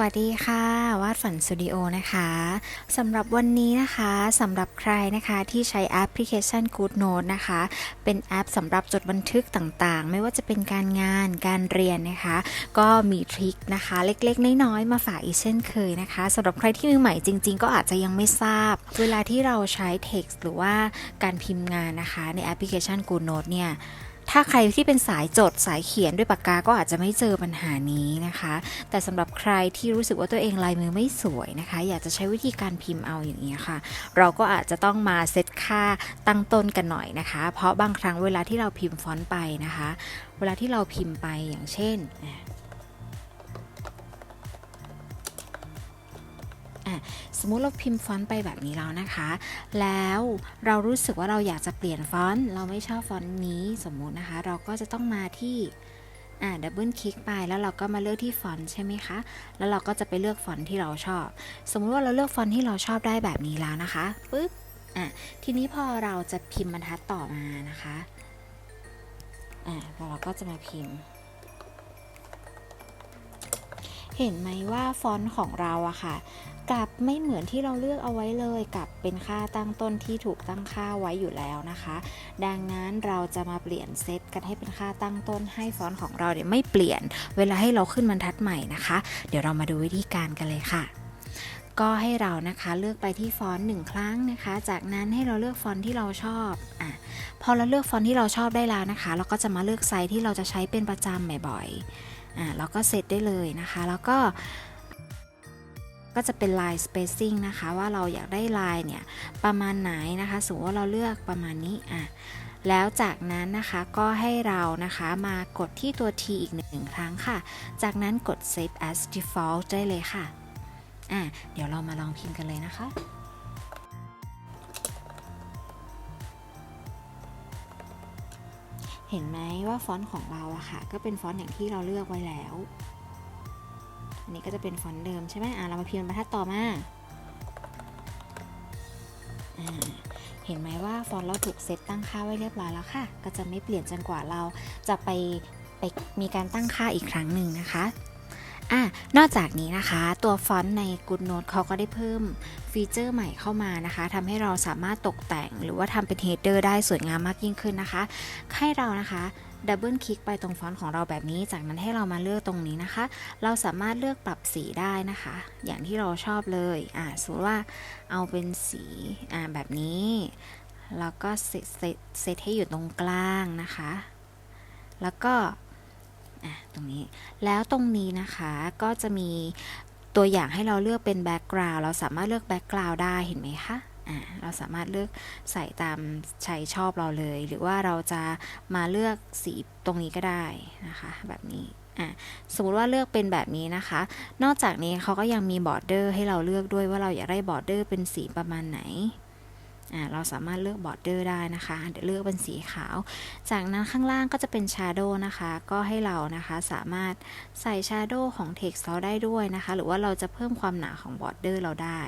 วัสดีค่ะ วาดฝันสตูดิโอนะคะสำหรับวันนี้นะคะสำหรับใครนะคะที่ใช้แอปพลิเคชัน Good Note นะคะ เป็นแอปสำหรับจดบันทึกต่างๆ ไม่ว่าจะเป็นการงานการเรียนนะคะ ก็มีทริคนะคะ เล็กๆ น้อยๆ มาฝากอีกเช่นเคยนะคะสำหรับใครที่มือใหม่จริง ๆ ก็อาจจะยังไม่ทราบ เวลาที่เราใช้ text หรือว่าการพิมพ์งานนะคะ ในแอปพลิเคชัน Good Note เนี่ย ถ้าใครที่เป็นสายจดสายเขียนด้วยปากกาก็อาจจะไม่เจอปัญหานี้นะคะ แต่สำหรับใครที่รู้สึกว่าตัวเองลายมือไม่สวยนะคะ อยากจะใช้วิธีการพิมพ์เอาอย่างนี้ค่ะ เราก็อาจจะต้องมาเซตค่าตั้งต้นกันหน่อยนะคะ เพราะบางครั้งเวลาที่เราพิมพ์ฟอนต์ไปนะคะ เวลาที่เราพิมพ์ไปอย่างเช่นอะ มมุติเราพิมพ์ฟอนต์ไปแบบนี้แล้วนะคะ แล้วเรารู้สึกว่าเราอยากจะเปลี่ยนฟอนต์เราไม่ชอบฟอนต์นี้สมมุตินะคะ เราก็จะต้องมาที่อ่าดับเบิลคลิกไปแล้วเราก็มาเลือกที่ฟอนต์ใช่ไหมคะ แล้วเราก็จะไปเลือกฟอนต์ที่เราชอบ สมมุติว่าเราเลือกฟอนต์ที่เราชอบได้แบบนี้แล้วนะคะปึ๊บอะทีนี้พอเราจะพิมพ์บรรทัดต่อมานะคะอ่าแล้วเราก็จะมาพิมพ์ เห็นไหมว่าฟอนต์ของเราอะค่ะกับไม่เหมือนที่เราเลือกเอาไว้เลยกับเป็นค่าตั้งต้นที่ถูกตั้งค่าไว้อยู่แล้วนะคะ ดังนั้นเราจะมาเปลี่ยนเซตกันให้เป็นค่าตั้งต้นให้ฟอนต์ของเราเนี่ยไม่เปลี่ยน เวลาให้เราขึ้นบรรทัดใหม่นะคะ เดี๋ยวเรามาดูวิธีการกันเลยค่ะก็ให้เรานะคะเลือกไปที่ฟอนต์หนึ่งครั้งนะคะ จากนั้นให้เราเลือกฟอนต์ที่เราชอบอะพอเราเลือกฟอนต์ที่เราชอบได้แล้วนะคะ เราก็จะมาเลือกไซส์ที่เราจะใช้เป็นประจำบ่อยๆ อะเราก็เซตได้เลยนะคะ แล้วก็ก็จะเป็น line spacing นะคะว่าเราอยากได้ line เนี่ยประมาณไหนนะคะสมมติว่าเราเลือกประมาณนี้อะแล้วจากนั้นนะคะก็ให้เรานะคะมากดที่ตัว T อีกหนึ่งครั้งค่ะ จากนั้นกด save as default ได้เลยค่ะอะเดี๋ยวเรามาลองพิมพ์กันเลยนะคะ เห็นไหมว่าฟอนต์ของเราอะค่ะ ก็เป็นฟอนต์อย่างที่เราเลือกไว้แล้ว อันนี้ก็จะเป็นฟอนต์เดิมใช่ไหมอะเรามาพิมพ์บรรทัดต่อมาอ่าเห็นไหมว่าฟอนต์เราถูกเซตตั้งค่าไว้เรียบร้อยแล้วค่ะ ก็จะไม่เปลี่ยนจนกว่าเราจะไปไปมีการตั้งค่าอีกครั้งหนึ่งนะคะ อะนอกจากนี้นะคะ ตัวฟอนต์ใน Good Note เขาก็ได้เพิ่มฟีเจอร์ใหม่เข้ามานะคะทำให้เราสามารถตกแต่ง หรือว่าทำเป็นเฮดเดอร์ได้สวยงามมากยิ่งขึ้นนะคะ ให้เรานะคะดับเบิลคลิกไปตรงฟอนต์ของเราแบบนี้ จากนั้นให้เรามาเลือกตรงนี้นะคะ เราสามารถเลือกปรับสีได้นะคะ อย่างที่เราชอบเลย อ่าสมมติว่าเอาเป็นสีอ่าแบบนี้ แล้วก็เซตเซตเซตให้อยู่ตรงกลางนะคะ แล้วก็ อะตรงนี้ แล้วตรงนี้นะคะก็จะมีตัวอย่างให้เราเลือกเป็นแบ็กกราวด์เราสามารถเลือกแบ็กกราวด์ได้เห็นไหมคะอ่าเราสามารถเลือกใส่ตามใจชอบเราเลย หรือว่าเราจะมาเลือกสีตรงนี้ก็ได้นะคะแบบนี้อะสมมติว่าเลือกเป็นแบบนี้นะคะ นอกจากนี้เขาก็ยังมีบอร์เดอร์ให้เราเลือกด้วยว่าเราอยากได้บอร์เดอร์เป็นสีประมาณไหน เราสามารถเลือกบอร์เดอร์ได้นะคะ เดี๋ยวเลือกเป็นสีขาว จากนั้นข้างล่างก็จะเป็นชาโดนะคะ ก็ให้เรานะคะสามารถใส่ชาโดของ text เราได้ด้วยนะคะ หรือว่าเราจะเพิ่มความหนาของบอร์เดอร์เราได้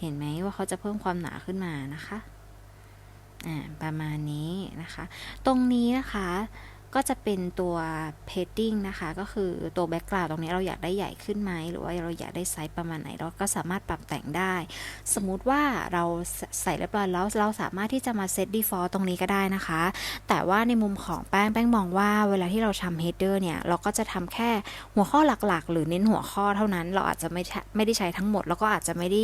เห็นไหมว่าเขาจะเพิ่มความหนาขึ้นมานะคะ อ่า ประมาณนี้นะคะ ตรงนี้นะคะ ก็จะเป็นตัว padding นะคะ ก็คือตัว background ตรงนี้เราอยากได้ใหญ่ขึ้นไหม หรือว่าเราอยากได้ไซส์ประมาณไหน เราก็สามารถปรับแต่งได้ สมมุติว่าเราใส่เรียบร้อยแล้วเราสามารถที่จะมา set default ตรงนี้ก็ได้นะคะ แต่ว่าในมุมของแป้งแป้งมองว่าเวลาที่เราทำ header เนี่ย เราก็จะทำแค่หัวข้อหลักๆ หรือเน้นหัวข้อเท่านั้น เราอาจจะไม่ไม่ได้ใช้ทั้งหมด แล้วก็อาจจะไม่ได้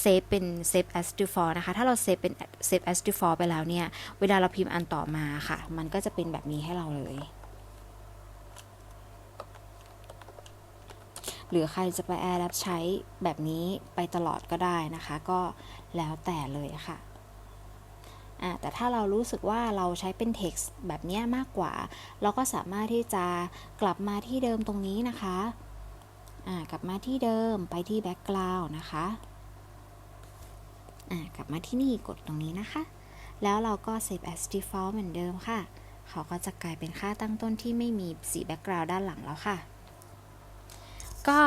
เซฟเป็น save as default นะคะ ถ้าเราเซฟเป็น save as default ไปแล้วเนี่ย เวลาเราพิมพ์อันต่อมาค่ะ มันก็จะเป็นแบบนี้ให้เราเลยหรือใครจะไปแอร์รับใช้แบบนี้ไปตลอดก็ได้นะคะ ก็แล้วแต่เลยค่ะแต่ถ้าเรารู้สึกว่าเราใช้เป็น text แบบนี้มากกว่า เราก็สามารถที่จะกลับมาที่เดิมตรงนี้นะคะะกลับมาที่เดิมไปที่ background นะคะะกลับมาที่นี่กดตรงนี้นะคะ แล้วเราก็ save as default เหมือนเดิมค่ะ เขาก็จะกลายเป็นค่าตั้งต้นที่ไม่มีสี background ด้านหลังแล้วค่ะ ก็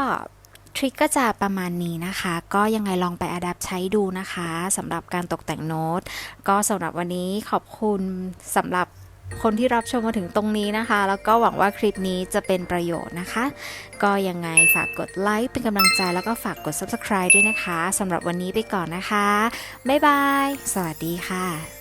ทริคก็จะประมาณนี้นะคะ ก็ยังไงลองไปอัดแอปใช้ดูนะคะสำหรับการตกแต่งโน้ต ก็สำหรับวันนี้ขอบคุณสำหรับคนที่รับชมมาถึงตรงนี้นะคะ แล้วก็หวังว่าคลิปนี้จะเป็นประโยชน์นะคะ ก็ยังไงฝากกดไลค์เป็นกำลังใจแล้วก็ฝากกด subscribe ด้วยนะคะสำหรับวันนี้ไปก่อนนะคะ บ๊ายบาย สวัสดีค่ะ